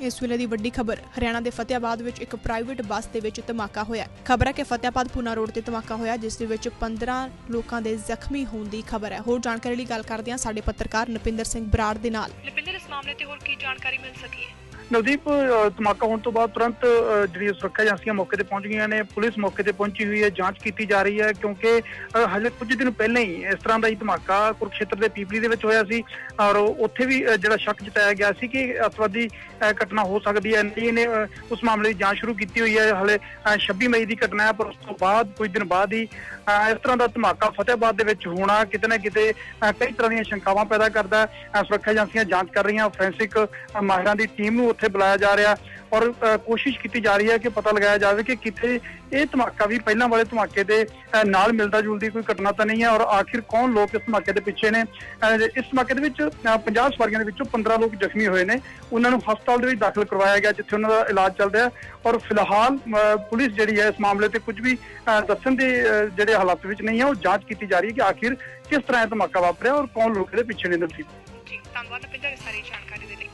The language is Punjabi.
ਇਸ ਵੇਲੇ ਦੀ ਵੱਡੀ ਖਬਰ, ਹਰਿਆਣਾ ਦੇ ਫਤਿਆਬਾਦ ਵਿੱਚ ਇੱਕ ਪ੍ਰਾਈਵੇਟ ਬੱਸ ਦੇ ਵਿੱਚ ਧਮਾਕਾ ਹੋਇਆ। ਖਬਰ ਹੈ ਕਿ ਫਤਿਆਬਾਦ ਪੂਨਾ ਰੋਡ ਤੇ ਧਮਾਕਾ ਹੋਇਆ, ਜਿਸ ਦੇ ਵਿੱਚ 15 ਲੋਕਾਂ ਦੇ ਜ਼ਖਮੀ ਹੋਣ ਦੀ ਖਬਰ ਹੈ। ਹੋਰ ਜਾਣਕਾਰੀ ਲਈ ਗੱਲ ਕਰਦੇ ਹਾਂ ਸਾਡੇ ਪੱਤਰਕਾਰ ਨਪਿੰਦਰ ਸਿੰਘ ਬਰਾੜ ਦੇ ਨਾਲ। ਮਾਮਲੇ ਤੇ ਹੋਰ ਕੀ ਜਾਣਕਾਰੀ ਮਿਲ ਸਕੀ ਹੈ? ਨਵਦੀਪ ਧਮਾਕਾ ਹੋਣ ਤੋਂ ਬਾਅਦ ਤੁਰੰਤ ਜਿਹੜੀ ਸੁਰੱਖਿਆ ਏਜੰਸੀਆਂ ਮੌਕੇ ਤੇ ਪਹੁੰਚ ਗਈਆਂ ਨੇ ਪੁਲਿਸ ਮੌਕੇ ਤੇ ਪਹੁੰਚੀ ਹੋਈ ਹੈ ਜਾਂਚ ਕੀਤੀ ਜਾ ਰਹੀ ਹੈ ਕਿਉਂਕਿ ਅ, ਹਲੇ ਕੁਝ ਦਿਨ ਪਹਿਲਾਂ ਹੀ ਇਸ ਤਰ੍ਹਾਂ ਦਾ ਹੀ ਧਮਾਕਾ ਕੁਰਕਸ਼ੇਤਰ ਦੇ ਪੀਪਲੀ ਦੇ ਵਿੱਚ ਹੋਇਆ ਸੀ ਔਰ ਉੱਥੇ ਵੀ ਜਿਹੜਾ ਸ਼ੱਕ ਜਤਾਇਆ ਗਿਆ ਸੀ ਕਿ ਅਤਵਾਦੀ ਘਟਨਾ ਹੋ ਸਕਦੀ ਹੈ ਨਹੀਂ ਨੇ ਉਸ ਮਾਮਲੇ ਦੀ ਜਾਂਚ ਸ਼ੁਰੂ ਕੀਤੀ ਹੋਈ ਹੈ ਹਲੇ ਅ, 26 ਮਈ ਦੀ ਘਟਨਾ ਹੈ ਪਰ ਉਸ ਤੋਂ ਬਾਅਦ ਕੁਝ ਦਿਨ ਬਾਅਦ ਹੀ ਇਸ ਤਰ੍ਹਾਂ ਦਾ ਧਮਾਕਾ ਫਤਿਹਬਾਦ ਦੇ ਵਿੱਚ ਹੋਣਾ ਕਿਤੇ ਨਾ ਕਿਤੇ ਕਈ ਤਰ੍ਹਾਂ ਦੀਆਂ ਸ਼ੰਕਾਵਾਂ ਪੈਦਾ ਕਰਦਾ ਸੁਰੱਖਿਆ ਏਜੰਸੀਆਂ ਜਾਂਚ ਕਰ ਰਹੀਆਂ ਫੋਰੈਂਸਿਕ ਮਾਹਿਰਾਂ ਦੀ ਟੀਮ ਨੂੰ ਉੱਥੇ ਬੁਲਾਇਆ ਜਾ ਰਿਹਾ ਔਰ ਕੋਸ਼ਿਸ਼ ਕੀਤੀ ਜਾ ਰਹੀ ਹੈ ਕਿ ਪਤਾ ਲਗਾਇਆ ਜਾਵੇ ਕਿ ਕਿਤੇ ਇਹ ਧਮਾਕਾ ਵੀ ਪਹਿਲਾਂ ਵਾਲੇ ਧਮਾਕੇ ਦੇ ਨਾਲ ਮਿਲਦਾ ਜੁਲਦੀ ਕੋਈ ਘਟਨਾ ਤਾਂ ਨਹੀਂ ਹੈ ਔਰ ਆਖਿਰ ਕੌਣ ਲੋਕ ਇਸ ਧਮਾਕੇ ਦੇ ਪਿੱਛੇ ਨੇ? ਇਸ ਧਮਾਕੇ ਦੇ ਵਿੱਚ ਅ, 50 ਸਵਾਰੀਆਂ ਦੇ ਵਿੱਚੋਂ 15 ਲੋਕ ਜ਼ਖਮੀ ਹੋਏ ਨੇ। ਉਹਨਾਂ ਨੂੰ ਹਸਪਤਾਲ ਦੇ ਵਿੱਚ ਦਾਖਲ ਕਰਵਾਇਆ ਗਿਆ ਜਿੱਥੇ ਉਹਨਾਂ ਦਾ ਇਲਾਜ ਚੱਲ ਰਿਹਾ ਔਰ ਫਿਲਹਾਲ ਪੁਲਿਸ ਜਿਹੜੀ ਹੈ ਇਸ ਮਾਮਲੇ ਤੇ ਕੁਝ ਵੀ ਦੱਸਣ ਦੇ ਜਿਹੜੇ ਹਾਲਾਤ ਵਿੱਚ ਨਹੀਂ ਹੈ ਉਹ ਜਾਂਚ ਕੀਤੀ ਜਾ ਰਹੀ ਹੈ ਕਿ ਆਖਿਰ ਕਿਸ ਤਰ੍ਹਾਂ ਇਹ ਧਮਾਕਾ ਵਾਪਰਿਆ ਔਰ ਕੌਣ ਲੋਕ ਇਹਦੇ ਪਿੱਛੇ ਨੇ ਨਸੀਬ ਜੀ ਧੰਨਵਾਦ ਲਪਿੰਦਰ ਇਸ ਸਾਰੀ ਜਾਣਕਾਰੀ ਦੇ ਲਈ